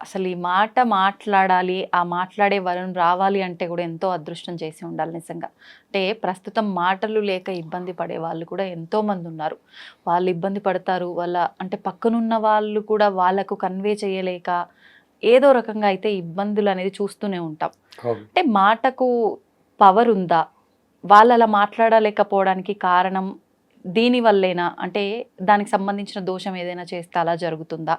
అసలు ఈ మాట మాట్లాడాలి ఆ మాట్లాడే వరం రావాలి అంటే కూడా ఎంతో అదృష్టం చేసి ఉండాలి నిజంగా. అంటే ప్రస్తుతం మాటలు లేక ఇబ్బంది పడే వాళ్ళు కూడా ఎంతో మంది ఉన్నారు. వాళ్ళు ఇబ్బంది పడతారు వాళ్ళ అంటే పక్కనున్న వాళ్ళు కూడా వాళ్ళకు కన్వే చేయలేక ఏదో రకంగా అయితే ఇబ్బందులు అనేది చూస్తూనే ఉంటాం. అంటే మాటకు పవర్ ఉందా? వాళ్ళు అలా మాట్లాడలేకపోవడానికి కారణం దీనివల్లేనా అంటే దానికి సంబంధించిన దోషం ఏదైనా చేస్తే అలా జరుగుతుందా?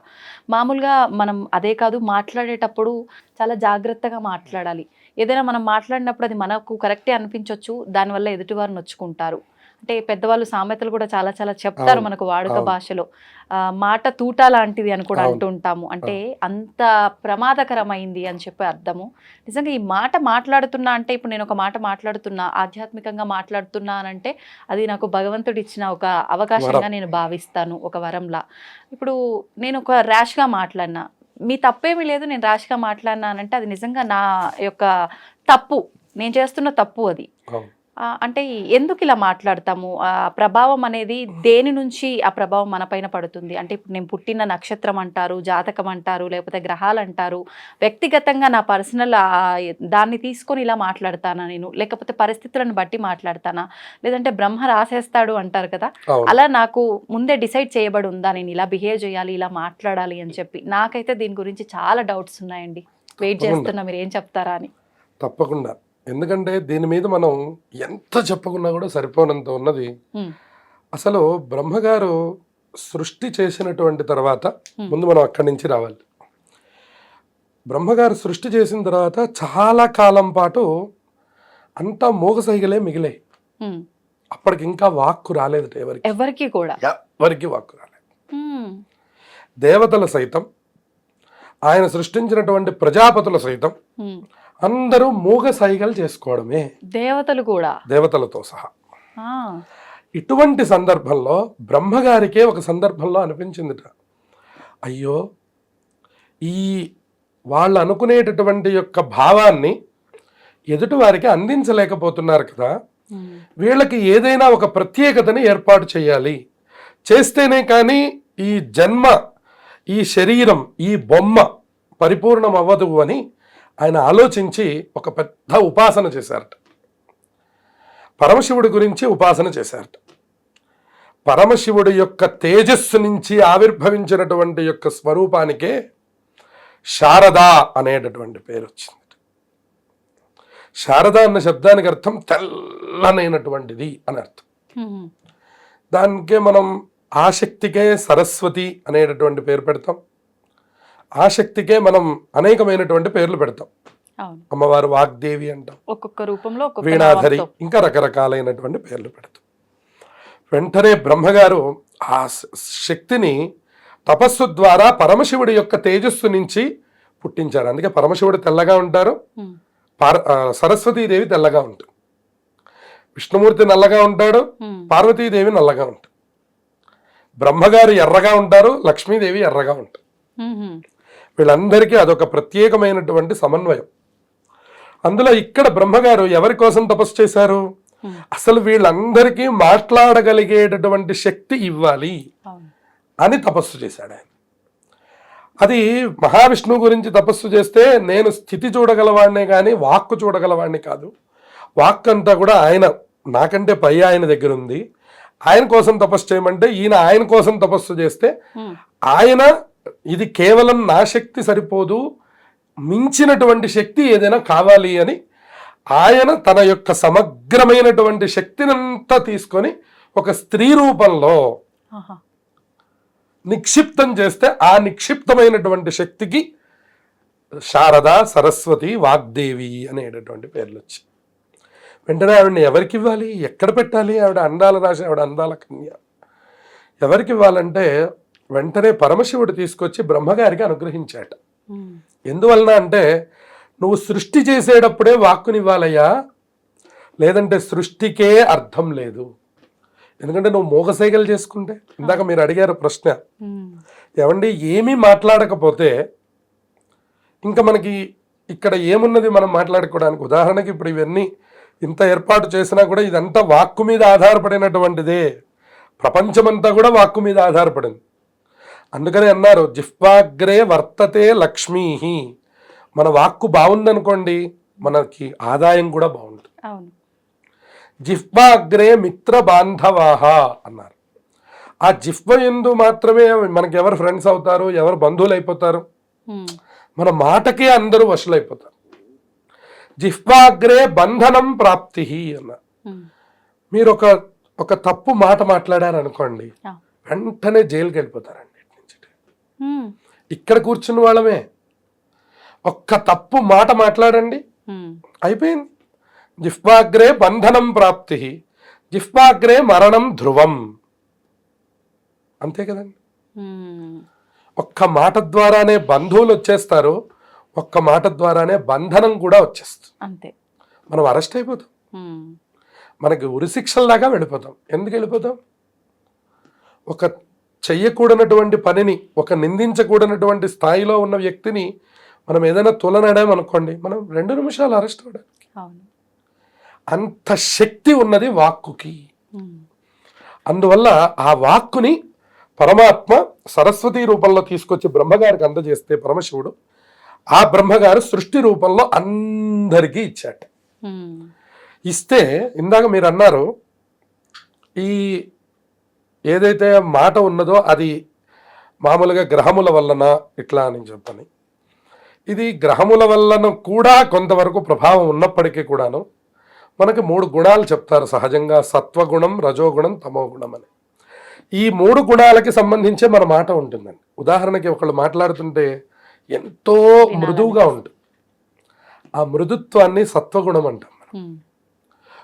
మామూలుగా మనం అదే కాదు మాట్లాడేటప్పుడు చాలా జాగ్రత్తగా మాట్లాడాలి. ఏదైనా మనం మాట్లాడినప్పుడు అది మనకు కరెక్టే అనిపించవచ్చు దానివల్ల ఎదుటివారు నొచ్చుకుంటారు. అంటే పెద్దవాళ్ళు సామెతలు కూడా చాలా చాలా చెప్తారు మనకు వాడుక. భాషలో. మాట తూటా లాంటిది అని కూడా అవును, అంటూ ఉంటాము అంటే అంత ప్రమాదకరమైంది అని చెప్పి అర్థము. నిజంగా ఈ మాట మాట్లాడుతున్నా అంటే ఇప్పుడు నేను ఒక మాట మాట్లాడుతున్నా ఆధ్యాత్మికంగా మాట్లాడుతున్నా అంటే అది నాకు భగవంతుడు ఇచ్చిన ఒక అవకాశంగా. నేను భావిస్తాను ఒక వరంలా. ఇప్పుడు నేను ఒక ర్యాష్గా మాట్లాడినా మీ తప్పేమీ లేదు నేను ర్యాష్గా మాట్లాడినానంటే అది నిజంగా నా యొక్క తప్పు. నేను చేస్తున్న తప్పు అది. అంటే ఎందుకు ఇలా మాట్లాడతాము? ఆ ప్రభావం అనేది దేని నుంచి ఆ ప్రభావం మన పైన పడుతుంది? అంటే ఇప్పుడు నేను పుట్టిన నక్షత్రం అంటారు జాతకం అంటారు లేకపోతే గ్రహాలు అంటారు. వ్యక్తిగతంగా నా పర్సనల్ దాన్ని తీసుకొని ఇలా మాట్లాడతానా నేను? లేకపోతే పరిస్థితులను బట్టి మాట్లాడతానా? లేదంటే బ్రహ్మ రాసేస్తాడు అంటారు కదా. అలా నాకు ముందే డిసైడ్ చేయబడి ఉందా? నేను ఇలా బిహేవ్ చేయాలి ఇలా మాట్లాడాలి అని చెప్పి. నాకైతే దీని గురించి చాలా డౌట్స్ ఉన్నాయండి. వెయిట్. చేస్తున్నా మీరు ఏం చెప్తారా అని. తప్పకుండా. ఎందుకంటే దీని మీద మనం ఎంత చెప్పుకున్నా కూడా సరిపోనంత ఉన్నది. అసలు బ్రహ్మగారు సృష్టి చేసినటువంటి తర్వాత. ముందు మనం అక్కడి నుంచి రావాలి. బ్రహ్మగారు సృష్టి చేసిన తర్వాత చాలా కాలం పాటు అంతా మూగసైగలే మిగిలే. ఉమ్. అప్పటికి ఇంకా వాక్కు రాలేదు ఎవరికి? ఎవరికి కూడా? ఎవరికి వాక్కు రాలేదు. దేవతల సైతం ఆయన సృష్టించినటువంటి ప్రజాపతుల సైతం. అందరూ మూగ సైగలు చేసుకోవడమే. దేవతలు కూడా. దేవతలతో సహా. ఇటువంటి సందర్భంలో బ్రహ్మగారికే ఒక సందర్భంలో అనిపించిందిట. అయ్యో ఈ వాళ్ళు అనుకునేటటువంటి యొక్క భావాన్ని ఎదుటివారికి అందించలేకపోతున్నారు కదా. వీళ్ళకి ఏదైనా ఒక ప్రత్యేకతని ఏర్పాటు చేయాలి. చేస్తేనే కానీ ఈ జన్మ ఈ శరీరం ఈ బొమ్మ పరిపూర్ణం అవ్వదు అని ఆయన ఆలోచించి ఒక పెద్ద ఉపాసన చేశారట. పరమశివుడి గురించి ఉపాసన చేశారట. పరమశివుడి యొక్క తేజస్సు నుంచి ఆవిర్భవించినటువంటి యొక్క స్వరూపానికే శారద అనేటటువంటి పేరు వచ్చింది శారద అన్న శబ్దానికి అర్థం తెల్లనైనటువంటిది అని అర్థం. దానికే మనం ఆ శక్తికే సరస్వతి అనేటటువంటి పేరు పెడతాం. ఆ శక్తికే మనం అనేకమైనటువంటి పేర్లు పెడతాం. అమ్మవారు వాగ్దేవి అంటాం. ఒక్కొక్క రూపంలో వీణాధరి. ఇంకా రకరకాలైనటువంటి పేర్లు పెడతాం. వెంటనే బ్రహ్మగారు ఆ శక్తిని తపస్సు ద్వారా పరమశివుడి యొక్క తేజస్సు నుంచి పుట్టించారు. అందుకే పరమశివుడు తెల్లగా ఉంటారు. పార సరస్వతీదేవి తెల్లగా ఉంటుంది. విష్ణుమూర్తి నల్లగా ఉంటాడు. పార్వతీదేవి నల్లగా ఉంటుంది. బ్రహ్మగారు ఎర్రగా ఉంటారు. లక్ష్మీదేవి ఎర్రగా ఉంటారు వీళ్ళందరికీ అదొక ప్రత్యేకమైనటువంటి సమన్వయం. అందులో ఇక్కడ బ్రహ్మగారు ఎవరి కోసం తపస్సు చేశారు? అసలు వీళ్ళందరికీ మాట్లాడగలిగేటటువంటి శక్తి ఇవ్వాలి అని తపస్సు చేశాడు ఆయన. అది మహావిష్ణువు గురించి తపస్సు చేస్తే నేను స్థితి చూడగలవాడినే కానీ వాక్కు చూడగలవాడిని కాదు. వాక్ అంతా కూడా ఆయన నాకంటే పై ఆయన దగ్గర ఉంది. ఆయన కోసం తపస్సు చేయమంటే ఈయన ఆయన కోసం తపస్సు చేస్తే ఆయన ఇది కేవలం నా శక్తి సరిపోదు మించినటువంటి శక్తి ఏదైనా కావాలి అని ఆయన తన యొక్క సమగ్రమైనటువంటి శక్తినంతా తీసుకొని ఒక స్త్రీ రూపంలో. నిక్షిప్తం చేస్తే ఆ నిక్షిప్తమైనటువంటి శక్తికి శారద సరస్వతి వాగ్దేవి అనేటటువంటి పేర్లు వచ్చాయి వెంటనే ఆవిడని ఎవరికి ఇవ్వాలి? ఎక్కడ పెట్టాలి? ఆవిడ అందాల రాశి ఆవిడ అందాల కన్య. ఎవరికి ఇవ్వాలంటే వెంటనే పరమశివుడు తీసుకొచ్చి బ్రహ్మగారికి అనుగ్రహించాట. ఎందువలన అంటే నువ్వు సృష్టి చేసేటప్పుడే వాక్కునివ్వాలయ్యా. లేదంటే సృష్టికే అర్థం లేదు. ఎందుకంటే నువ్వు మోగసైగలు చేసుకుంటే? ఇందాక మీరు అడిగారు ప్రశ్న. ఏమండి ఏమీ మాట్లాడకపోతే ఇంకా మనకి ఇక్కడ ఏమున్నది మనం మాట్లాడుకోవడానికి? ఉదాహరణకి ఇప్పుడు ఇవన్నీ ఇంత ఏర్పాటు చేసినా కూడా ఇదంతా వాక్కు మీద ఆధారపడినటువంటిదే. ప్రపంచమంతా కూడా వాక్కు మీద ఆధారపడింది. అందుకని అన్నారు జిహ్వాగ్రే వర్తతే లక్ష్మీ మన వాక్కు బాగుందనుకోండి మనకి ఆదాయం కూడా బాగుంటుంది. జిహ్వాగ్రే మిత్ర బాంధవాహ అన్నారు. ఆ జిహ్వ ఎందు మాత్రమే మనకి ఎవరు ఫ్రెండ్స్ అవుతారు ఎవరు బంధువులు అయిపోతారు మన మాటకే అందరూ వశులైపోతారు. జిహ్వాగ్రే బంధనం ప్రాప్తి అన్నారు మీరు ఒక ఒక తప్పు మాట మాట్లాడారనుకోండి వెంటనే జైలుకి వెళ్ళిపోతారండి ఇక్కడ కూర్చున్న వాళ్ళమే. ఒక్క తప్పు మాట మాట్లాడండి. అయిపోయింది. జిహ్వాగ్రే బంధనం ప్రాప్తి. జిహ్వాగ్రే మరణం ధ్రువం. అంతే కదండి. ఒక్క మాట ద్వారానే బంధువులు వచ్చేస్తారు. ఒక్క మాట ద్వారానే బంధనం కూడా వచ్చేస్తుంది. అంతే. మనం అరెస్ట్ అయిపోతాం. మనకి ఉరిశిక్షల్లాగా వెళ్ళిపోతాం. ఎందుకు వెళ్ళిపోతాం? ఒక చెయ్యకూడనటువంటి పనిని ఒక నిందించకూడనటువంటి స్థాయిలో ఉన్న వ్యక్తిని మనం ఏదైనా తులనడామనుకోండి మనం రెండు నిమిషాలు అరెస్ట్ అవ్వడానికి. అంత శక్తి ఉన్నది వాక్కుకి. అందువల్ల ఆ వాక్కుని పరమాత్మ సరస్వతి రూపంలో తీసుకొచ్చి బ్రహ్మగారికి అందజేస్తే పరమశివుడు ఆ బ్రహ్మగారు సృష్టి రూపంలో అందరికీ ఇచ్చాట. ఇస్తే ఇందాక మీరు అన్నారు ఈ ఏదైతే మాట ఉన్నదో అది మామూలుగా గ్రహముల వలన ఇట్లా అని చెప్పని. ఇది గ్రహముల వలన కూడా కొంతవరకు ప్రభావం ఉన్నప్పటికీ కూడాను మనకి మూడు గుణాలు చెప్తారు సహజంగా. సత్వగుణం రజోగుణం తమోగుణం అని. ఈ మూడు గుణాలకి సంబంధించే మన మాట ఉంటుందండి. ఉదాహరణకి ఒకళ్ళు మాట్లాడుతుంటే ఎంతో మృదువుగా ఉంటుంది. ఆ మృదుత్వాన్ని సత్వగుణం అంటాం మనం.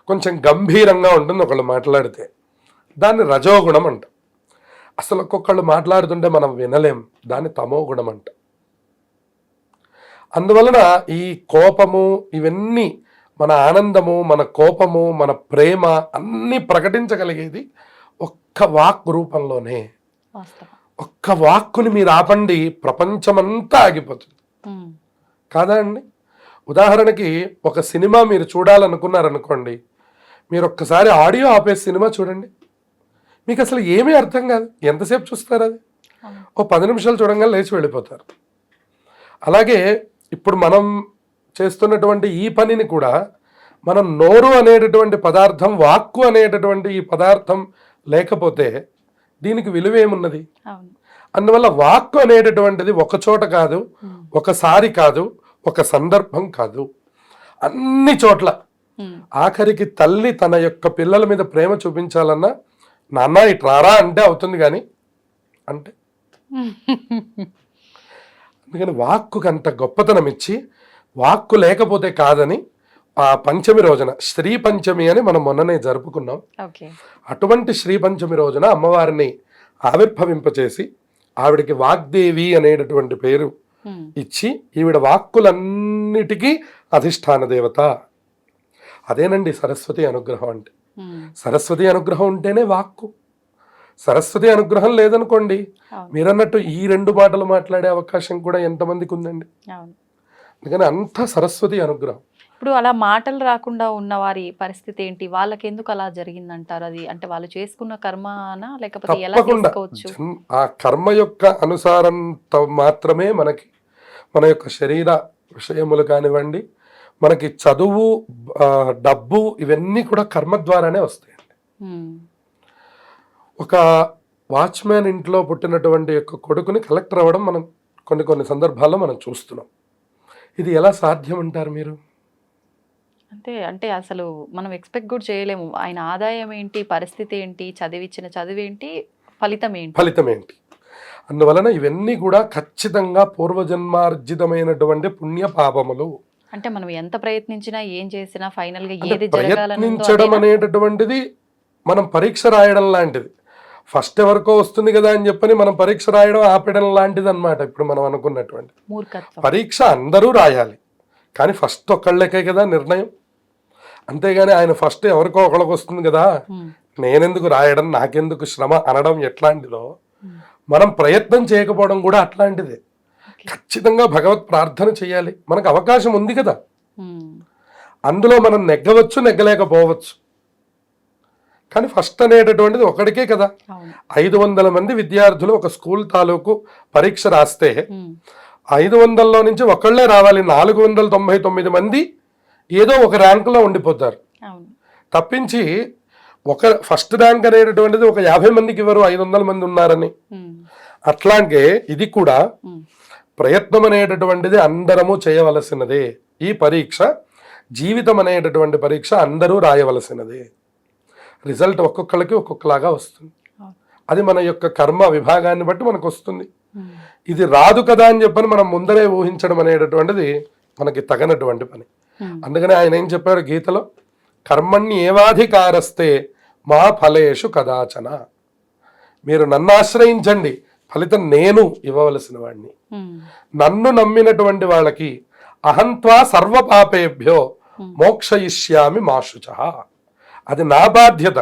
కొంచెం గంభీరంగా ఉంటుంది ఒకళ్ళు మాట్లాడితే. దాన్ని రజోగుణం అంటాం అసలు ఒక్కొక్కళ్ళు మాట్లాడుతుంటే మనం వినలేం దాన్ని తమో గుణం అంట అందువలన ఈ కోపము ఇవన్నీ మన ఆనందము మన కోపము మన ప్రేమ అన్నీ ప్రకటించగలిగేది ఒక్క వాక్ రూపంలోనే. ఒక్క వాక్కుని మీరు ఆపండి ప్రపంచమంతా ఆగిపోతుంది. కాదా అండి? ఉదాహరణకి ఒక సినిమా మీరు చూడాలనుకున్నారనుకోండి మీరు ఒక్కసారి ఆడియో ఆపేసి సినిమా చూడండి. మీకు అసలు ఏమీ అర్థం కాదు. ఎంతసేపు చూస్తారు అది. ఓ పది నిమిషాలు చూడంగా లేచి వెళ్ళిపోతారు. అలాగే ఇప్పుడు మనం చేస్తున్నటువంటి ఈ పనిని కూడా మనం నోరు అనేటటువంటి పదార్థం వాక్కు అనేటటువంటి ఈ పదార్థం లేకపోతే దీనికి విలువ ఏమున్నది? అందువల్ల వాక్కు అనేటటువంటిది ఒక చోట కాదు ఒకసారి కాదు ఒక సందర్భం కాదు. అన్ని చోట్ల ఆఖరికి తల్లి తన యొక్క పిల్లల మీద ప్రేమ చూపించాలన్నా నాన్న ఇటు రారా అంటే అవుతుంది కానీ అంటే? అందుకని వాక్కుకి అంత గొప్పతనం ఇచ్చి వాక్కు లేకపోతే కాదని ఆ పంచమి రోజున శ్రీ పంచమి అని మనం మొన్ననే జరుపుకున్నాం. అటువంటి శ్రీ పంచమి రోజున అమ్మవారిని ఆవిర్భవింపచేసి ఆవిడికి వాగ్దేవి అనేటటువంటి పేరు ఇచ్చి ఈవిడ వాక్కులన్నిటికీ అధిష్టాన దేవత. అదేనండి సరస్వతి అనుగ్రహం అంటే. సరస్వతి అనుగ్రహం ఉంటేనే వాక్కు. సరస్వతి అనుగ్రహం లేదనుకోండి మీరన్నట్టు ఈ రెండు మాటలు మాట్లాడే అవకాశం కూడా ఎంతమందికి ఉందండి అందుకని అంత సరస్వతి అనుగ్రహం. ఇప్పుడు అలా మాటలు రాకుండా ఉన్న వారి పరిస్థితి ఏంటి? వాళ్ళకి ఎందుకు అలా జరిగిందంటారు? అది అంటే వాళ్ళు చేసుకున్న కర్మనా? లేకపోతే ఎలా చేసుకోవచ్చు? ఆ కర్మ యొక్క అనుసారంతో మాత్రమే మనకి మన యొక్క శరీర విషయములు కానివ్వండి మనకి చదువు డబ్బు ఇవన్నీ కూడా కర్మ ద్వారానే వస్తాయి ఉమ్, ఒక వాచ్మ్యాన్ ఇంట్లో పుట్టినటువంటి యొక్క కొడుకుని కలెక్టర్ అవ్వడం మనం కొన్ని కొన్ని సందర్భాల్లో మనం చూస్తున్నాం. ఇది ఎలా సాధ్యం అంటారు మీరు? అంతే అంటే అసలు మనం ఎక్స్పెక్ట్ కూడా చేయలేము. ఆయన ఆదాయం ఏంటి పరిస్థితి ఏంటి చదివిచ్చిన చదువు ఏంటి ఫలితం ఏంటి? ఫలితం ఏంటి? అందువలన ఇవన్నీ కూడా ఖచ్చితంగా పూర్వజన్మార్జితమైనటువంటి పుణ్య పాపములు అంటే మనం ఎంత ప్రయత్నించినా ఏం చేసినా ఫైనల్గా ఏది ప్రయత్నించడం అనేటటువంటిది మనం పరీక్ష రాయడం లాంటిది. ఫస్ట్ ఎవరికో వస్తుంది కదా అని చెప్పని మనం పరీక్ష రాయడం ఆపేయడం లాంటిది అనమాట ఇప్పుడు మనం అనుకున్నటువంటి. పరీక్ష అందరూ రాయాలి. కానీ ఫస్ట్ ఒక్కళ్ళకే కదా నిర్ణయం. అంతేగాని ఆయన ఫస్ట్ ఎవరికో ఒకళ్ళకి వస్తుంది కదా నేనెందుకు రాయడం నాకెందుకు శ్రమ అనడం ఎట్లాంటిదో మనం ప్రయత్నం చేయకపోవడం కూడా అట్లాంటిదే. ఖచ్చితంగా భగవత్ ప్రార్థన చేయాలి. మనకు అవకాశం ఉంది కదా. అందులో మనం నెగ్గవచ్చు నెగ్గలేకపోవచ్చు. కానీ ఫస్ట్ అనేటటువంటిది ఒకడికే కదా. ఐదు వందల మంది విద్యార్థులు ఒక స్కూల్ తాలూకు పరీక్ష రాస్తే ఐదు వందల్లో నుంచి ఒకళ్ళే రావాలి. నాలుగు వందల తొంభై తొమ్మిది మంది ఏదో ఒక ర్యాంకులో ఉండిపోతారు. తప్పించి ఒక ఫస్ట్ ర్యాంక్ అనేటటువంటిది ఒక యాభై మందికి ఇవ్వరు ఐదు వందల మంది ఉన్నారని. అట్లాగే ఇది కూడా ప్రయత్నం అనేటటువంటిది అందరము చేయవలసినదే. ఈ పరీక్ష జీవితం అనేటటువంటి పరీక్ష అందరూ రాయవలసినదే. రిజల్ట్ ఒక్కొక్కళ్ళకి ఒక్కొక్కలాగా వస్తుంది. అది మన యొక్క కర్మ విభాగాన్ని బట్టి మనకు వస్తుంది ఇది రాదు కదా అని చెప్పని మనం ముందరే ఊహించడం అనేటటువంటిది మనకి తగనటువంటి పని. అందుకని ఆయన ఏం చెప్పారు గీతలో? కర్మణ్ణి ఏవాధికారస్తే మా ఫలేషు కదాచన. మీరు నన్ను ఆశ్రయించండి. ఫలితం నేను ఇవ్వవలసిన వాడిని నన్ను నమ్మినటువంటి వాళ్ళకి అహంత్వా సర్వపాపేభ్యో మోక్షయిష్యామి మాశుచ అది నా బాధ్యత.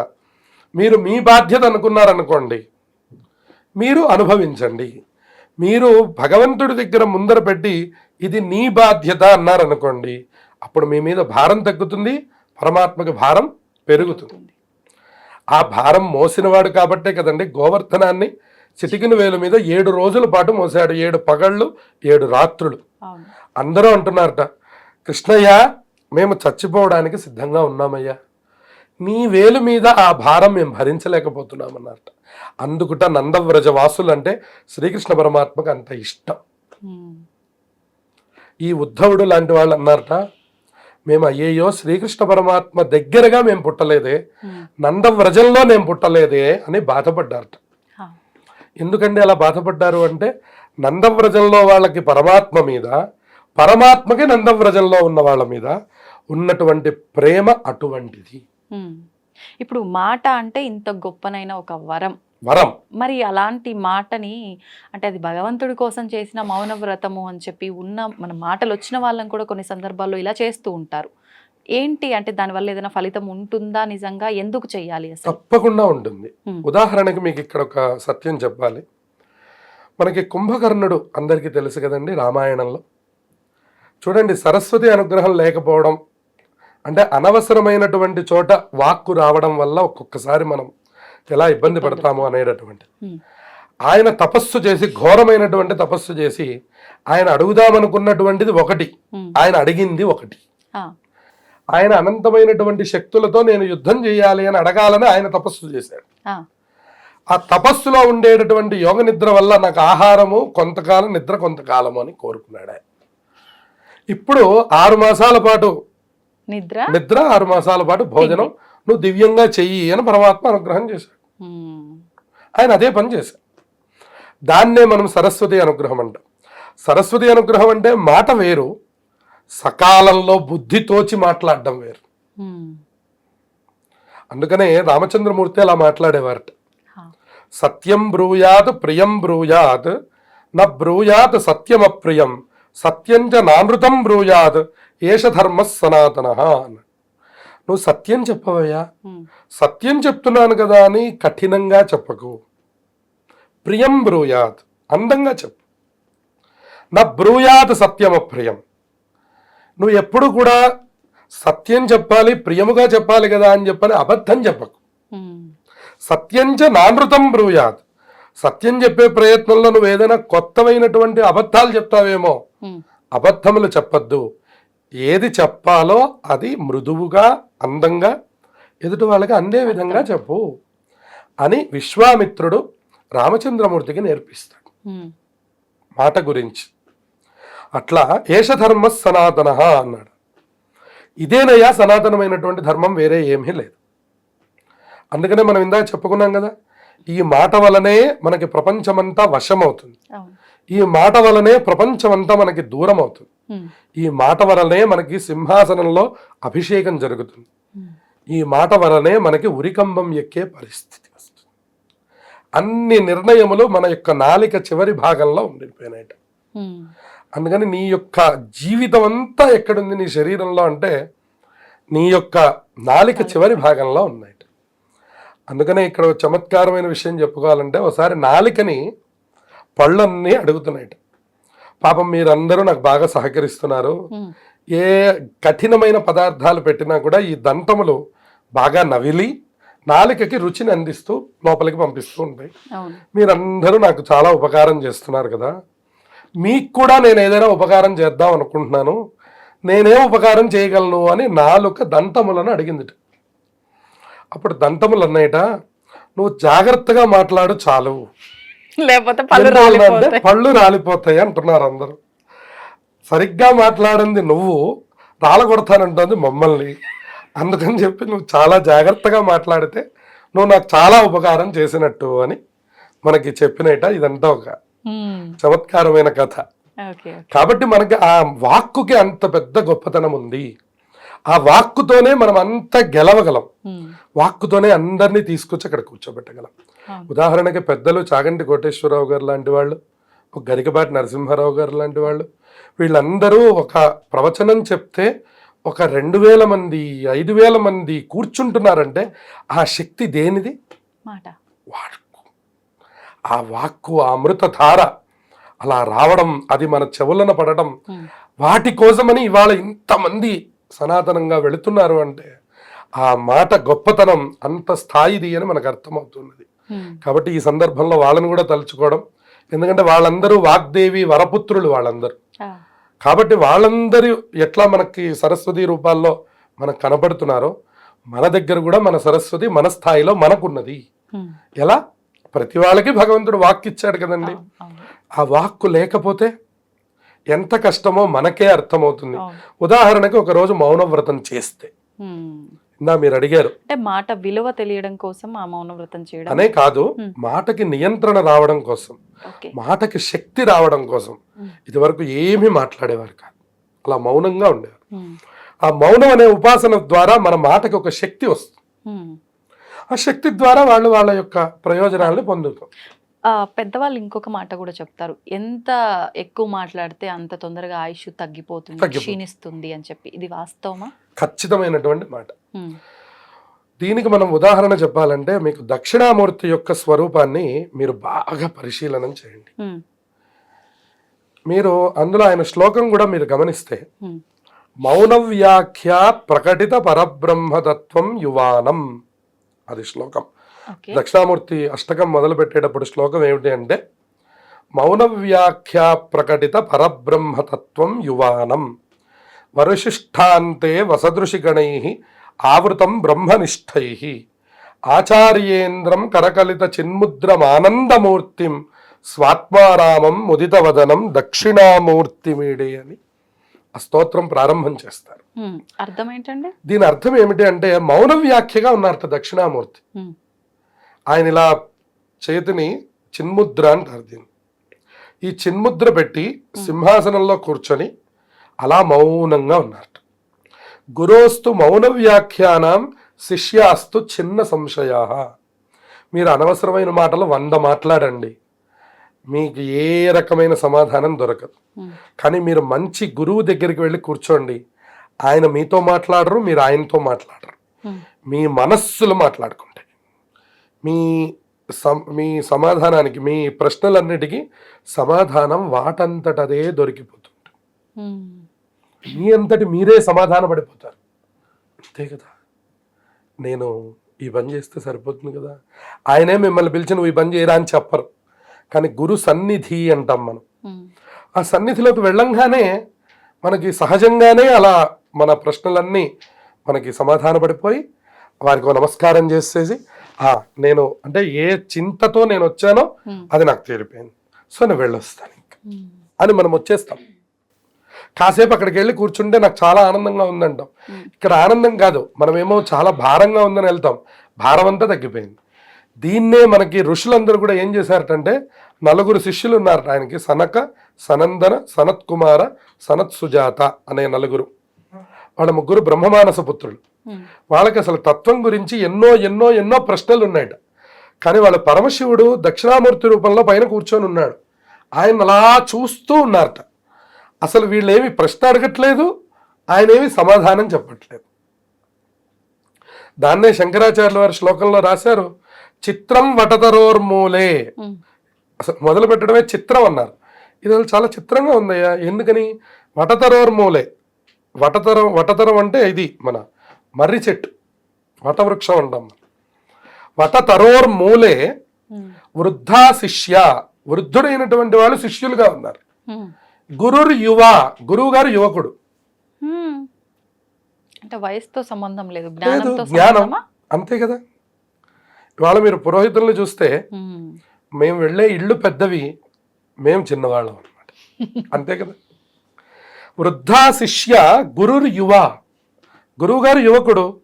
మీరు మీ బాధ్యత అనుకున్నారనుకోండి మీరు అనుభవించండి. మీరు భగవంతుడి దగ్గర ముందర పెట్టి ఇది నీ బాధ్యత అన్నారనుకోండి అప్పుడు మీ మీద భారం తగ్గుతుంది పరమాత్మకి భారం పెరుగుతుంది. ఆ భారం మోసినవాడు కాబట్టే కదండి గోవర్ధనాన్ని చిటికిన వేలు మీద ఏడు రోజుల పాటు మోసాడు. ఏడు పగళ్ళు ఏడు రాత్రులు. అందరూ అంటున్నారట కృష్ణయ్య మేము చచ్చిపోవడానికి సిద్ధంగా ఉన్నామయ్యా. నీ వేలు మీద ఆ భారం మేము భరించలేకపోతున్నామన్నారట. అందుకుట నందవ్రజ వాసులు అంటే శ్రీకృష్ణ పరమాత్మకు అంత ఇష్టం. ఈ ఉద్ధవుడు లాంటి వాళ్ళు అన్నారట మేము అయ్యయ్యో శ్రీకృష్ణ పరమాత్మ దగ్గరగా మేము పుట్టలేదే. నందవ్రజంలో నేను పుట్టలేదే అని బాధపడ్డారట. ఎందుకండి అలా బాధపడ్డారు అంటే నందవ్రజంలో వాళ్ళకి పరమాత్మ మీద పరమాత్మకి నందవ్రజంలో ఉన్న వాళ్ళ మీద ఉన్నటువంటి ప్రేమ అటువంటిది. ఇప్పుడు మాట అంటే ఇంత గొప్పనైన ఒక వరం. వరం. మరి అలాంటి మాటని అంటే అది భగవంతుడి కోసం చేసిన మౌన వ్రతము అని చెప్పి ఉన్న మన మాటలు వచ్చిన వాళ్ళని కూడా కొన్ని సందర్భాల్లో ఇలా చేస్తూ ఉంటారు. ఏంటి? అంటే దానివల్ల ఏదైనా ఫలితం ఉంటుందా నిజంగా? ఎందుకు చెయ్యాలి అసలు? తప్పకుండా ఉంటుంది. ఉదాహరణకి మీకు ఇక్కడ ఒక సత్యం చెప్పాలి. మనకి కుంభకర్ణుడు అందరికీ తెలుసు కదండి రామాయణంలో. చూడండి సరస్వతి అనుగ్రహం లేకపోవడం అంటే అనవసరమైనటువంటి చోట వాక్కు రావడం వల్ల ఒక్కొక్కసారి మనం ఎలా ఇబ్బంది పడతాము అనేటటువంటి ఆయన తపస్సు చేసి ఘోరమైనటువంటి తపస్సు చేసి ఆయన అడుగుదామనుకున్నటువంటిది ఒకటి. ఆయన అడిగింది ఒకటి. ఆయన అనంతమైనటువంటి శక్తులతో నేను యుద్ధం చేయాలి అని అడగాలని ఆయన తపస్సు చేశాడు. ఆ, తపస్సులో ఉండేటటువంటి యోగ నిద్ర వల్ల నాకు ఆహారము కొంతకాలం నిద్ర కొంతకాలము అని కోరుకున్నాడు ఆయన. ఇప్పుడు ఆరు మాసాల పాటు నిద్ర? నిద్ర ఆరు మాసాల పాటు భోజనం నువ్వు దివ్యంగా చెయ్యి అని పరమాత్మ అనుగ్రహం చేశాడు. ఆయన అదే పని చేశాడు. దాన్నే మనం సరస్వతి అనుగ్రహం అంటాం. సరస్వతి అనుగ్రహం అంటే మాట వేరు సకాలంలో బుద్ధి తోచి మాట్లాడడం వేరు. అందుకనే రామచంద్రమూర్తి అలా మాట్లాడేవారట. సత్యం బ్రూయాత్ ప్రియం బ్రూయాత్ న బ్రూయాత్ సత్యమప్రియం సత్యం చ నానృతం బ్రూయాత్ ఏష ధర్మ సనాతన నువ్వు సత్యం చెప్పవయ్యా. సత్యం చెప్తున్నాను కదా అని కఠినంగా చెప్పకు. ప్రియం బ్రూయాత్ అందంగా చెప్పు. నా బ్రూయాత్ సత్యమప్రియం. నువ్వు ఎప్పుడు కూడా సత్యం చెప్పాలి ప్రియముగా చెప్పాలి కదా అని చెప్పని అబద్ధం చెప్పకు. సత్యంచ నానృతం బ్రూయాత్. సత్యం చెప్పే ప్రయత్నంలో నువ్వు ఏదైనా కొత్తమైనటువంటి అబద్ధాలు చెప్తావేమో అబద్ధములు చెప్పద్దు. ఏది చెప్పాలో అది మృదువుగా అందంగా ఎదుటి వాళ్ళకి అందే విధంగా చెప్పు అని విశ్వామిత్రుడు రామచంద్రమూర్తికి నేర్పిస్తాడు. మాట గురించి. అట్లా ఏషధర్మ సనాతన అన్నాడు. ఇదేనయ్యా సనాతనమైనటువంటి ధర్మం వేరే ఏమీ లేదు. అందుకనే మనం ఇందాక చెప్పుకున్నాం కదా ఈ మాట వలనే మనకి ప్రపంచమంతా వశమవుతుంది. ఈ మాట వలనే ప్రపంచమంతా మనకి దూరం అవుతుంది ఈ మాట వలనే మనకి సింహాసనంలో అభిషేకం జరుగుతుంది. ఈ మాట వలనే మనకి ఉరికంబం ఎక్కే పరిస్థితి వస్తుంది. అన్ని నిర్ణయములు మన యొక్క నాలిక చివరి భాగంలో ఉండిపోయినాయట. అందుకని నీ యొక్క జీవితం అంతా ఎక్కడుంది నీ శరీరంలో అంటే నీ యొక్క నాలిక చివరి భాగంలో ఉన్నాయి. అందుకనే ఇక్కడ చమత్కారమైన విషయం చెప్పుకోవాలంటే ఒకసారి నాలికని పళ్ళన్నీ అడుగుతున్నాయి. పాపం మీరందరూ నాకు బాగా సహకరిస్తున్నారు. ఏ కఠినమైన పదార్థాలు పెట్టినా కూడా ఈ దంతములు బాగా నవిలి నాలికకి రుచిని అందిస్తూ లోపలికి పంపిస్తూ ఉంటాయి. మీరందరూ నాకు చాలా ఉపకారం చేస్తున్నారు కదా. మీకు కూడా నేను ఏదైనా ఉపకారం చేద్దాం అనుకుంటున్నాను. నేనే ఉపకారం చేయగలను అని నాలుక దంతములను అడిగింది అప్పుడు దంతములు అన్నాయట నువ్వు జాగ్రత్తగా మాట్లాడు చాలు. లేకపోతే పళ్ళు పళ్ళు రాలిపోతాయి అంటున్నారు అందరూ. సరిగ్గా మాట్లాడింది నువ్వు రాలగొడతానంటుంది మమ్మల్ని. అందుకని చెప్పి నువ్వు చాలా జాగ్రత్తగా మాట్లాడితే నువ్వు నాకు చాలా ఉపకారం చేసినట్టు అని మనకి చెప్పినట ఇదంతా ఒక చమత్కారమైన కథ. కాబట్టి మనకి ఆ వాక్కుకి అంత పెద్ద గొప్పతనం ఉంది. ఆ వాక్కుతోనే మనం అంత గెలవగలం. ఉమ్, వాక్కుతోనే అందరినీ తీసుకొచ్చి అక్కడ కూర్చోబెట్టగలం. ఉదాహరణకి పెద్దలు చాగంటి కోటేశ్వరరావు గారు లాంటి వాళ్ళు ఒక గరికపాటి నరసింహారావు గారు లాంటి వాళ్ళు వీళ్ళందరూ ఒక ప్రవచనం చెప్తే ఒక రెండు వేల మంది ఐదు వేల మంది కూర్చుంటున్నారంటే ఆ శక్తి దేనిది? మాట. ఆ వాక్కు ఆ అమృతధార అలా రావడం అది మన చెవులన పడడం ఉమ్, వాటి కోసమని ఇవాళ ఇంతమంది సనాతనంగా వెళుతున్నారు అంటే ఆ మాట గొప్పతనం అంత స్థాయిది అని మనకు అర్థమవుతున్నది. కాబట్టి ఈ సందర్భంలో వాళ్ళని కూడా తలుచుకోవడం ఎందుకంటే వాళ్ళందరూ వాగ్దేవి వరపుత్రులు వాళ్ళందరూ. కాబట్టి వాళ్ళందరూ ఎట్లా మనకి సరస్వతి రూపాల్లో మనకు కనపడుతున్నారో మన దగ్గర కూడా మన సరస్వతి మన స్థాయిలో మనకున్నది. ఎలా? ప్రతి వాళ్ళకి భగవంతుడు వాక్ ఇచ్చాడు కదండి ఆ వాక్కు లేకపోతే ఎంత కష్టమో మనకే అర్థమవుతుంది. ఉదాహరణకి ఒక రోజు మౌన వ్రతం చేస్తే. ఇందా మీరు అడిగారు. అంటే మాట విలువ తెలియడం కోసం ఆ మౌన వ్రతం చేయడం. అనే కాదు. మాటకి నియంత్రణ రావడం కోసం మాటకి శక్తి రావడం కోసం Hmm. ఇదివరకు ఏమీ మాట్లాడేవారు కాదు. అలా మౌనంగా ఉండేవారు. ఆ మౌనం అనే ఉపాసన ద్వారా మన మాటకి ఒక శక్తి వస్తుంది. ఆ శక్తి ద్వారా వాళ్ళు వాళ్ళ యొక్క ప్రయోజనాలను పొందుతారు. పెద్దవాళ్ళు ఇంకొక మాట కూడా చెప్తారు. ఎంత ఎక్కువ మాట్లాడితే అంత తొందరగా ఆయుష్ తగ్గిపోతుంది. క్షీణిస్తుంది అని చెప్పి. ఇది వాస్తవమా? ఖచ్చితమైనటువంటి మాట. దీనికి మనం ఉదాహరణ చెప్పాలంటే మీకు దక్షిణామూర్తి యొక్క స్వరూపాన్ని మీరు బాగా పరిశీలనం చేయండి. మీరు అందులో ఆయన శ్లోకం కూడా మీరు గమనిస్తే మౌన వ్యాఖ్య ప్రకటిత పరబ్రహ్మతత్వం యువానం. అది శ్లోకం. దక్షిణామూర్తి అష్టకం మొదలు పెట్టేటప్పుడు శ్లోకం ఏమిటి అంటే మౌన వ్యాఖ్య ప్రకటిత పరబ్రహ్మతత్వం యువానం వరుశిష్టాంతే వసదృశిగణై ఆవృతం బ్రహ్మనిష్టై ఆచార్యేంద్రం కరకలిత చిన్ముద్రమానందమూర్తిం స్వాత్మారామం ముదితవదనం దక్షిణామూర్తిమీడే అని ఆ స్తోత్రం ప్రారంభం చేస్తారు. అర్థం ఏంటండి? దీని అర్థం ఏమిటి అంటే మౌన వ్యాఖ్యగా ఉన్నారట దక్షిణామూర్తి. ఆయన ఇలా చేతిని చిన్ముద్ర అంటారు దీన్ని. ఈ చిన్ముద్ర పెట్టి సింహాసనంలో కూర్చొని అలా మౌనంగా ఉన్నారట. గురోస్తు మౌన వ్యాఖ్యానం శిష్యాస్తు చిన్న సంశయా మీరు అనవసరమైన మాటలు వంద మాట్లాడండి. మీకు ఏ రకమైన సమాధానం దొరకదు. కానీ మీరు మంచి గురువు దగ్గరికి వెళ్ళి కూర్చోండి. ఆయన మీతో మాట్లాడరు మీరు ఆయనతో మాట్లాడరు. మీ మనస్సులు మాట్లాడుకుంటాయి. మీ మీ సమాధానానికి మీ ప్రశ్నలన్నిటికీ సమాధానం వాటంతటదే దొరికిపోతుంది మీ అంతటి మీరే సమాధాన పడిపోతారు అంతే కదా. నేను ఈ పని చేస్తే సరిపోతుంది కదా. ఆయనే మిమ్మల్ని పిలిచి నువ్వు ఈ పని చేయరా అని చెప్పరు. కానీ గురు సన్నిధి అంటాం మనం. ఆ సన్నిధిలోకి వెళ్ళంగానే మనకి సహజంగానే అలా మన ప్రశ్నలన్నీ మనకి సమాధాన పడిపోయి వారికి నమస్కారం చేసేసి "ఆ, నేను అంటే ఏ చింతతో నేను వచ్చానో ఉమ్, అది నాకు తీరిపోయింది. సో నేను వెళ్ళొస్తాను ఇంకా. ఉమ్, అని మనం వచ్చేస్తాం. కాసేపు అక్కడికి వెళ్ళి కూర్చుంటే నాకు చాలా ఆనందంగా ఉందంటాం. ఉమ్. ఇక్కడ ఆనందం కాదు మనమేమో చాలా భారంగా ఉందని వెళ్తాం. భారం అంతా తగ్గిపోయింది. దీన్నే మనకి ఋషులందరూ కూడా ఏం చేశారటంటే నలుగురు శిష్యులు ఉన్నారు ఆయనకి సనక సనందన సనత్ కుమార సనత్ సుజాత అనే నలుగురు. వాళ్ళ ముగ్గురు బ్రహ్మమానస పుత్రులు. వాళ్ళకి అసలు తత్వం గురించి ఎన్నో ఎన్నో ఎన్నో ప్రశ్నలు ఉన్నాయట. కానీ వాళ్ళ పరమశివుడు దక్షిణామూర్తి రూపంలో పైన కూర్చొని ఉన్నాడు. ఆయన అలా చూస్తూ ఉన్నారట. అసలు వీళ్ళేమి ప్రశ్న అడగట్లేదు ఆయన ఏమి సమాధానం చెప్పట్లేదు. దాన్నే శంకరాచార్యుల వారి శ్లోకంలో రాశారు చిత్రం వటతరోర్మూలే. అసలు మొదలు పెట్టడమే చిత్రం అన్నారు. ఇది చాలా చిత్రంగా ఉందయ్యా ఎందుకని? వటతరోర్మూలే. వటతరం వటతరం అంటే ఇది మన మర్రి చెట్టు. వటవృక్షం అంటాం. మనం. వటతరోర్మూలే ఉమ్, వృద్ధా శిష్య. వృద్ధుడైనటువంటి వాళ్ళు శిష్యులుగా ఉన్నారు. గురుర్ యువ గురువు గారు యువకుడు. అంటే వయసుతో సంబంధం లేదు జ్ఞానం. అంతే కదా. ఇవాళ మీరు పురోహితులను చూస్తే మేము వెళ్ళే ఇళ్ళు పెద్దవి మేము చిన్నవాళ్ళం అనమాట అంతే కదా. వృద్ధా శిష్య గురుర్ యువ. గురువు గారు యువకుడు.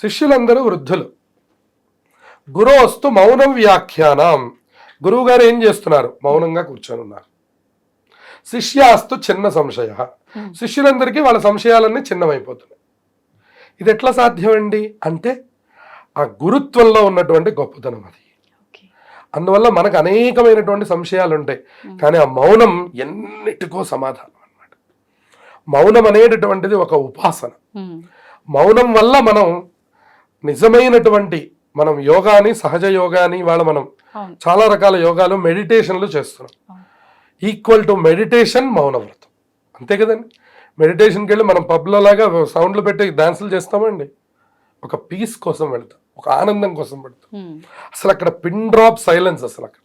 శిష్యులందరూ వృద్ధులు. గురోస్తు మౌనం వ్యాఖ్యానం. గురువు గారు ఏం చేస్తున్నారు? మౌనంగా కూర్చొని ఉన్నారు. శిష్యాస్తు చిన్న సంశయ. Hmm. శిష్యులందరికీ వాళ్ళ సంశయాలన్నీ చిన్నమైపోతున్నాయి. ఇది ఎట్లా సాధ్యమండి? అంటే ఆ గురుత్వంలో ఉన్నటువంటి గొప్పతనం అది. అందువల్ల మనకు అనేకమైనటువంటి సంశయాలు ఉంటాయి కానీ ఆ మౌనం ఎన్నిటికో సమాధానం. మౌనం అనేటటువంటిది ఒక ఉపాసన. మౌనం వల్ల మనం నిజమైనటువంటి మనం యోగాని సహజ యోగాని ఇవాళ మనం చాలా రకాల యోగాలు మెడిటేషన్లు చేస్తున్నాం. ఈక్వల్ టు మెడిటేషన్ మౌనవ్రతం అంతే కదండి? మెడిటేషన్కి వెళ్ళి మనం పబ్లో లాగా సౌండ్లు పెట్టి డాన్సులు చేస్తామండి. ఒక పీస్ కోసం వెళ్తాం. ఒక ఆనందం కోసం ఉమ్, అసలు అక్కడ పిన్ డ్రాప్ సైలెన్స్ అసలు అక్కడ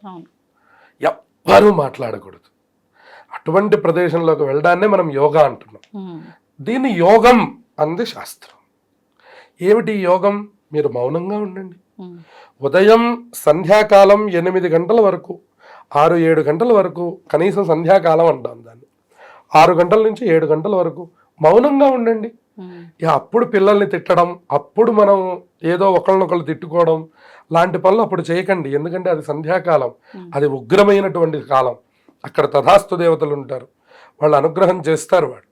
ఎవ్వరూ మాట్లాడకూడదు. అటువంటి ప్రదేశంలోకి వెళ్ళడాన్నే మనం యోగా అంటున్నాం. దీన్ని యోగం అంది శాస్త్రం. ఏమిటి యోగం? మీరు మౌనంగా ఉండండి. ఉదయం సంధ్యాకాలం ఎనిమిది గంటల వరకు ఆరు ఏడు గంటల వరకు కనీసం సంధ్యాకాలం అంటాం దాన్ని. ఆరు గంటల నుంచి ఏడు గంటల వరకు మౌనంగా ఉండండి. అప్పుడు పిల్లల్ని తిట్టడం అప్పుడు మనం ఏదో ఒకళ్ళనొకళ్ళు తిట్టుకోవడం లాంటి పనులు అప్పుడు చేయకండి. ఎందుకంటే అది సంధ్యాకాలం. అది ఉగ్రమైనటువంటి కాలం. అక్కడ తథాస్తు దేవతలు ఉంటారు. వాళ్ళు అనుగ్రహం చేస్తారు వాడు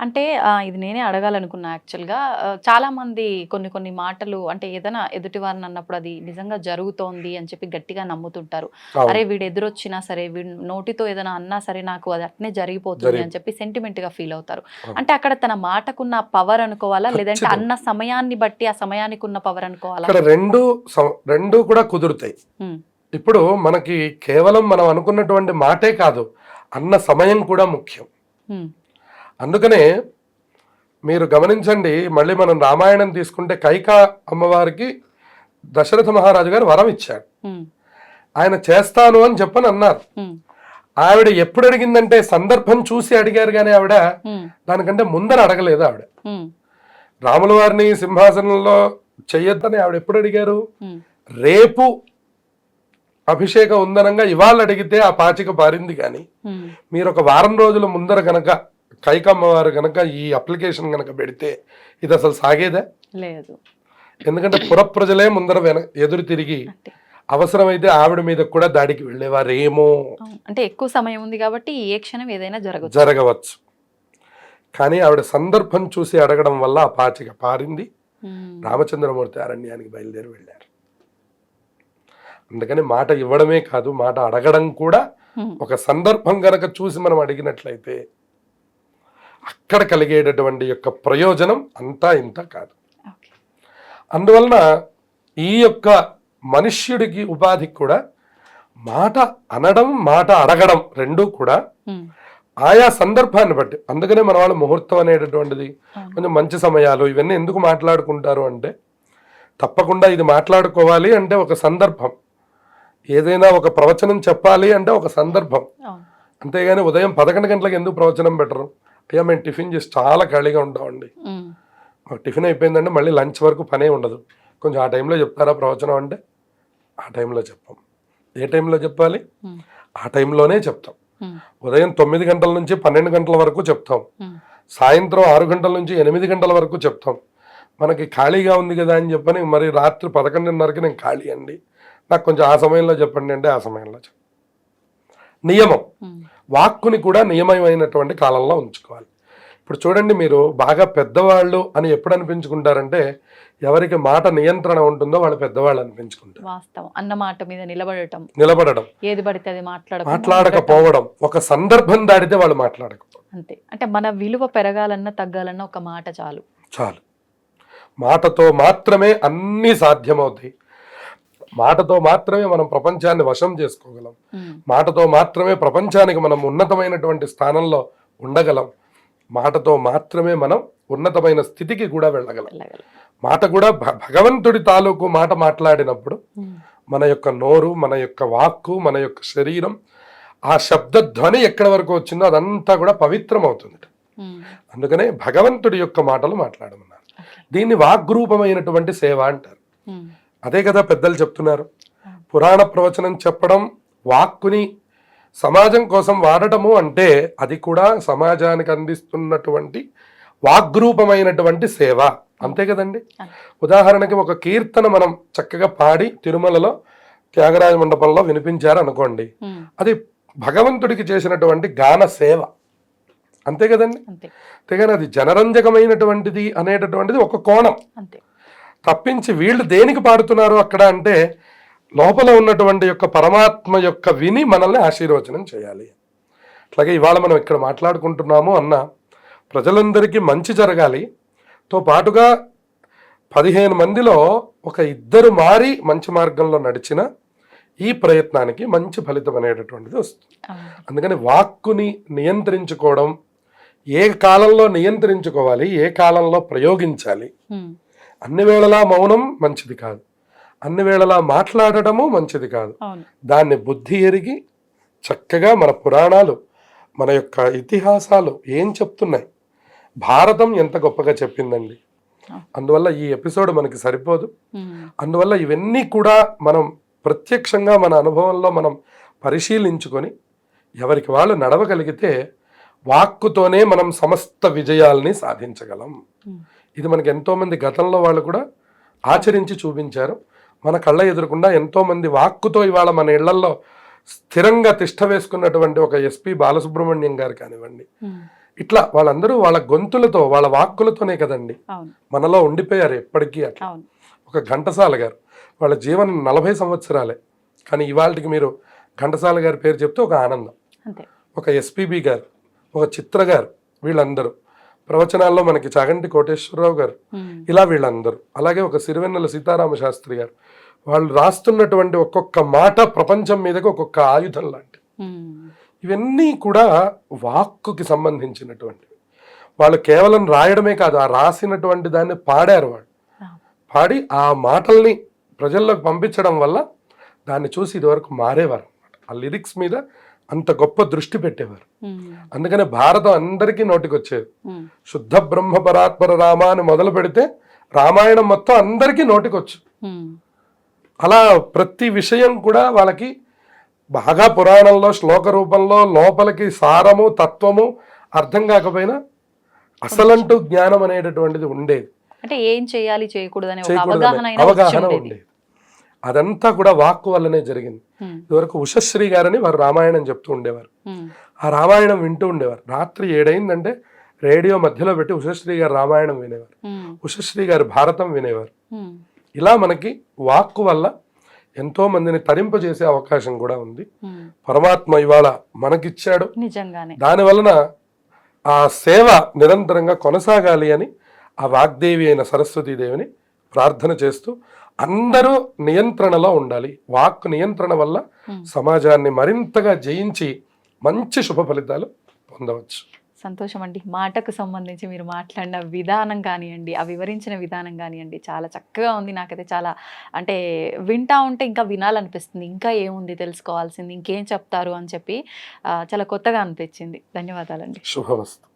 అంటే ఇది నేనే అడగాలనుకున్నా యాక్చువల్గా. ఆ, చాలా మంది కొన్ని కొన్ని మాటలు అంటే ఏదైనా ఎదుటి వారిని అన్నప్పుడు అది నిజంగా జరుగుతోంది అని చెప్పి గట్టిగా నమ్ముతుంటారు. అరే వీడు ఎదురొచ్చినా సరే వీడు నోటితో ఏదైనా అన్నా సరే నాకు అది అట్నే జరిగిపోతుంది జరిగి- అని చెప్పి సెంటిమెంట్గా ఫీల్ అవుతారు. అంటే అక్కడ తన మాటకున్న పవర్ అనుకోవాలా లేదంటే. అన్న సమయాన్ని బట్టి ఆ సమయానికి ఉన్న పవర్ అనుకోవాలా? రెండు రెండు కూడా కుదురుతాయి. ఇప్పుడు మనకి కేవలం మనం అనుకున్నటువంటి మాటే కాదు అన్న సమయం కూడా ముఖ్యం. అందుకనే మీరు గమనించండి మళ్ళీ మనం రామాయణం తీసుకుంటే కైక అమ్మవారికి దశరథ మహారాజు గారు వరం ఇచ్చాడు ఆయన చేస్తాను అని చెప్పని అన్నారు. ఆవిడ ఎప్పుడు అడిగిందంటే సందర్భం చూసి అడిగారు కానీ ఆవిడ దానికంటే ముందర అడగలేదు ఆవిడ. రాముల వారిని సింహాసనంలో చెయ్యొద్దని ఆవిడ ఎప్పుడు అడిగారు? రేపు అభిషేకం ఉందనంగా ఇవాళ అడిగితే ఆ పాచిక పారింది కానీ మీరు ఒక వారం రోజుల ముందర గనక కైకమ్మ వారు గనక ఈ అప్లికేషన్ గనక పెడితే ఇది అసలు సాగేదా? లేదు. ఎందుకంటే పుర ప్రజలే ముందర వెన ఎదురు తిరిగి అవసరమైతే ఆవిడ మీద కూడా దాడికి వెళ్ళేవారేమో. అంటే ఎక్కువ సమయం ఉంది కాబట్టి ఏ క్షణం ఏదైనా జరగచ్చు. జరగవచ్చు. కానీ ఆవిడ సందర్భం చూసి అడగడం వల్ల ఆ పాచిక పారింది. రామచంద్రమూర్తి అరణ్యానికి బయలుదేరి వెళ్ళారు. అందుకని మాట ఇవ్వడమే కాదు మాట అడగడం కూడా ఒక సందర్భం గనక చూసి మనం అడిగినట్లయితే అక్కడ కలిగేటటువంటి యొక్క ప్రయోజనం అంతా ఇంత కాదు. అందువలన ఈ యొక్క మనుష్యుడికి ఉపాధికి కూడా మాట అనడం మాట అడగడం రెండూ కూడా ఆయా సందర్భాన్ని బట్టి. అందుకనే మన వాళ్ళు ముహూర్తం అనేటటువంటిది. కొంచెం మంచి సమయాలు ఇవన్నీ ఎందుకు మాట్లాడుకుంటారు అంటే తప్పకుండా ఇది మాట్లాడుకోవాలి అంటే ఒక సందర్భం. ఏదైనా ఒక ప్రవచనం చెప్పాలి అంటే ఒక సందర్భం. అంతేగాని ఉదయం పదకొండు గంటలకు ఎందుకు ప్రవచనం పెట్టరు? అయ్యా మేము టిఫిన్ చేసి చాలా ఖాళీగా ఉంటామండి. మాకు టిఫిన్ అయిపోయిందంటే మళ్ళీ లంచ్ వరకు పనే ఉండదు. కొంచెం ఆ టైంలో చెప్తారా ప్రవచనం అంటే? ఆ టైంలో చెప్పాం. ఏ టైంలో చెప్పాలి? ఆ టైంలోనే చెప్తాం. ఉదయం తొమ్మిది గంటల నుంచి పన్నెండు గంటల వరకు చెప్తాం. సాయంత్రం ఆరు గంటల నుంచి ఎనిమిది గంటల వరకు చెప్తాం. మనకి ఖాళీగా ఉంది కదా అని చెప్పని మరి రాత్రి పదకొండున్నరకి నేను ఖాళీ అండి. నాకు కొంచెం ఆ సమయంలో చెప్పండి అంటే ఆ సమయంలో చెప్ నియమం. వాక్కుని కూడా నియమమైనటువంటి కాలంలో ఉంచుకోవాలి. ఇప్పుడు చూడండి మీరు బాగా పెద్దవాళ్ళు అని ఎప్పుడు అనిపించుకుంటారంటే ఎవరికి మాట నియంత్రణ ఉంటుందో వాళ్ళు పెద్దవాళ్ళు అనిపించుకుంటారు. వాస్తవం. అన్న మాట మీద నిలబడటం. నిలబడడం. ఏది పడితే అది మాట్లాడకపోవడం. ఒక సందర్భం దాడితే వాళ్ళు మాట్లాడకపోవడం అంతే. అంటే మన విలువ పెరగాలన్నా తగ్గాలన్నా ఒక మాట చాలు. చాలు. మాటతో మాత్రమే అన్నీ సాధ్యమవుతాయి. మాటతో మాత్రమే మనం ప్రపంచాన్ని వశం చేసుకోగలం. మాటతో మాత్రమే ప్రపంచానికి మనం ఉన్నతమైనటువంటి స్థానంలో ఉండగలం. మాటతో మాత్రమే మనం ఉన్నతమైన స్థితికి కూడా వెళ్ళగలం. మాట కూడా భగవంతుడి తాలూకు మాట మాట్లాడినప్పుడు మన యొక్క నోరు మన యొక్క వాక్కు మన యొక్క శరీరం ఆ శబ్ద ధ్వని ఎక్కడి వరకు వచ్చిందో అదంతా కూడా పవిత్రం అవుతుంది అందుకనే భగవంతుడి యొక్క మాటలు మాట్లాడమన్నారు. దీన్ని వాగ్రూపమైనటువంటి సేవ అంటారు. అదే కదా పెద్దలు చెప్తున్నారు. పురాణ ప్రవచనం చెప్పడం వాక్కుని సమాజం కోసం వాడటము అంటే అది కూడా సమాజానికి అందిస్తున్నటువంటి వాగ్రూపమైనటువంటి సేవ. అంతే కదండి. ఉదాహరణకి ఒక కీర్తన మనం చక్కగా పాడి తిరుమలలో త్యాగరాజ మండపంలో వినిపించారు అనుకోండి అది భగవంతుడికి చేసినటువంటి గాన సేవ. అంతే కదండి? అంతే. అంతేగాని అది జనరంజకమైనటువంటిది అనేటటువంటిది ఒక కోణం. అంతే. తప్పించి వీళ్ళు దేనికి పాడుతున్నారు అక్కడ అంటే లోపల ఉన్నటువంటి యొక్క పరమాత్మ యొక్క విని మనల్ని ఆశీర్వచనం చేయాలి. అట్లాగే ఇవాళ మనం ఇక్కడ మాట్లాడుకుంటున్నాము అన్న ప్రజలందరికీ మంచి జరగాలి. తో పాటుగా పదిహేను మందిలో ఒక ఇద్దరు మారి మంచి మార్గంలో నడిచిన ఈ ప్రయత్నానికి మంచి ఫలితం అనేటటువంటిది వస్తుంది. అందుకని వాక్కుని నియంత్రించుకోవడం ఏ కాలంలో నియంత్రించుకోవాలి ఏ కాలంలో ప్రయోగించాలి అన్ని వేళలా మౌనం మంచిది కాదు. అన్ని వేళలా మాట్లాడటము మంచిది కాదు. దాన్ని బుద్ధి ఎరిగి చక్కగా మన పురాణాలు మన యొక్క ఇతిహాసాలు ఏం చెప్తున్నాయి? భారతం ఎంత గొప్పగా చెప్పిందండి. అందువల్ల ఈ ఎపిసోడ్ మనకి సరిపోదు. అందువల్ల ఇవన్నీ కూడా మనం ప్రత్యక్షంగా మన అనుభవంలో మనం పరిశీలించుకొని ఎవరికి వాళ్ళు నడవగలిగితే వాక్కుతోనే మనం సమస్త విజయాల్ని సాధించగలం. ఇది మనకి ఎంతోమంది గతంలో వాళ్ళు కూడా ఆచరించి చూపించారు. మన కళ్ళ ఎదురకుండా ఎంతోమంది వాక్కుతో ఇవాళ మన ఇళ్ళల్లో స్థిరంగా తిష్ట వేసుకున్నటువంటి ఒక ఎస్పి బాలసుబ్రహ్మణ్యం గారు కానివ్వండి. ఇట్లా వాళ్ళందరూ వాళ్ళ గొంతులతో వాళ్ళ వాక్కులతోనే కదండి. మనలో ఉండిపోయారు ఎప్పటికీ అట్లా. ఒక ఘంటసాల గారు వాళ్ళ జీవనం నలభై సంవత్సరాలే. కానీ ఇవాళకి మీరు ఘంటసాల గారి పేరు చెప్తే ఒక ఆనందం. ఒక ఎస్పీబి గారు ఒక చిత్ర గారు వీళ్ళందరూ. ప్రవచనాల్లో మనకి చాగంటి కోటేశ్వరరావు గారు ఇలా వీళ్ళందరూ. అలాగే ఒక సిరివెన్నెల సీతారామ శాస్త్రి గారు. వాళ్ళు రాస్తున్నటువంటి ఒక్కొక్క మాట ప్రపంచం మీదకి ఒక్కొక్క ఆయుధం లాంటి ఉమ్, ఇవన్నీ కూడా వాక్కుకి సంబంధించినటువంటివి వాళ్ళు కేవలం రాయడమే కాదు ఆ రాసినటువంటి దాన్ని పాడారు వాళ్ళు. పాడి ఆ మాటల్ని ప్రజల్లోకి పంపించడం వల్ల దాన్ని చూసి ఇదివరకు మారేవారు ఆ లిరిక్స్ మీద అంత గొప్ప దృష్టి పెట్టేవారు. అందుకనే భారతం అందరికీ నోటికి వచ్చేది శుద్ధ బ్రహ్మ పరాత్పర రామ అని మొదలు పెడితే రామాయణం మొత్తం అందరికీ నోటికొచ్చు. అలా ప్రతి విషయం కూడా వాళ్ళకి బాగా పురాణంలో శ్లోక రూపంలో లోపలికి సారము తత్వము అర్థం కాకపోయినా అసలంటూ జ్ఞానం అనేటటువంటిది ఉండేది. అంటే ఏం చేయాలి చేయకూడదు అవగాహన ఉండేది. అదంతా కూడా వాక్కు వల్లనే జరిగింది. ఇదివరకు ఉషశ్రీ గారని వారు రామాయణం చెప్తూ ఉండేవారు. ఆ రామాయణం వింటూ ఉండేవారు. రాత్రి ఏడైందంటే రేడియో మధ్యలో పెట్టి ఉషశ్రీ గారు రామాయణం వినేవారు. ఉషశ్రీ గారు భారతం వినేవారు. ఇలా మనకి వాక్కు వల్ల ఎంతో మందిని తరింపజేసే అవకాశం కూడా ఉంది. పరమాత్మ ఇవాళ మనకిచ్చాడు. దాని వలన ఆ సేవ నిరంతరంగా కొనసాగాలి అని ఆ వాగ్దేవి అయిన సరస్వతీదేవిని ప్రార్థన చేస్తూ అందరూ నియంత్రణలో ఉండాలి. వాక్ నియంత్రణ వల్ల. సమాజాన్ని మరింతగా జయించి మంచి శుభ ఫలితాలు పొందవచ్చు. సంతోషం అండి మాటకు సంబంధించి మీరు మాట్లాడిన విధానం కానివ్వండి ఆ వివరించిన విధానం కానివ్వండి చాలా చక్కగా ఉంది. నాకైతే చాలా అంటే వింటా ఉంటే ఇంకా వినాలనిపిస్తుంది. ఇంకా ఏముంది తెలుసుకోవాల్సింది ఇంకేం చెప్తారు అని చెప్పి చాలా కొత్తగా అనిపించింది. ధన్యవాదాలండి. శుభమస్తు.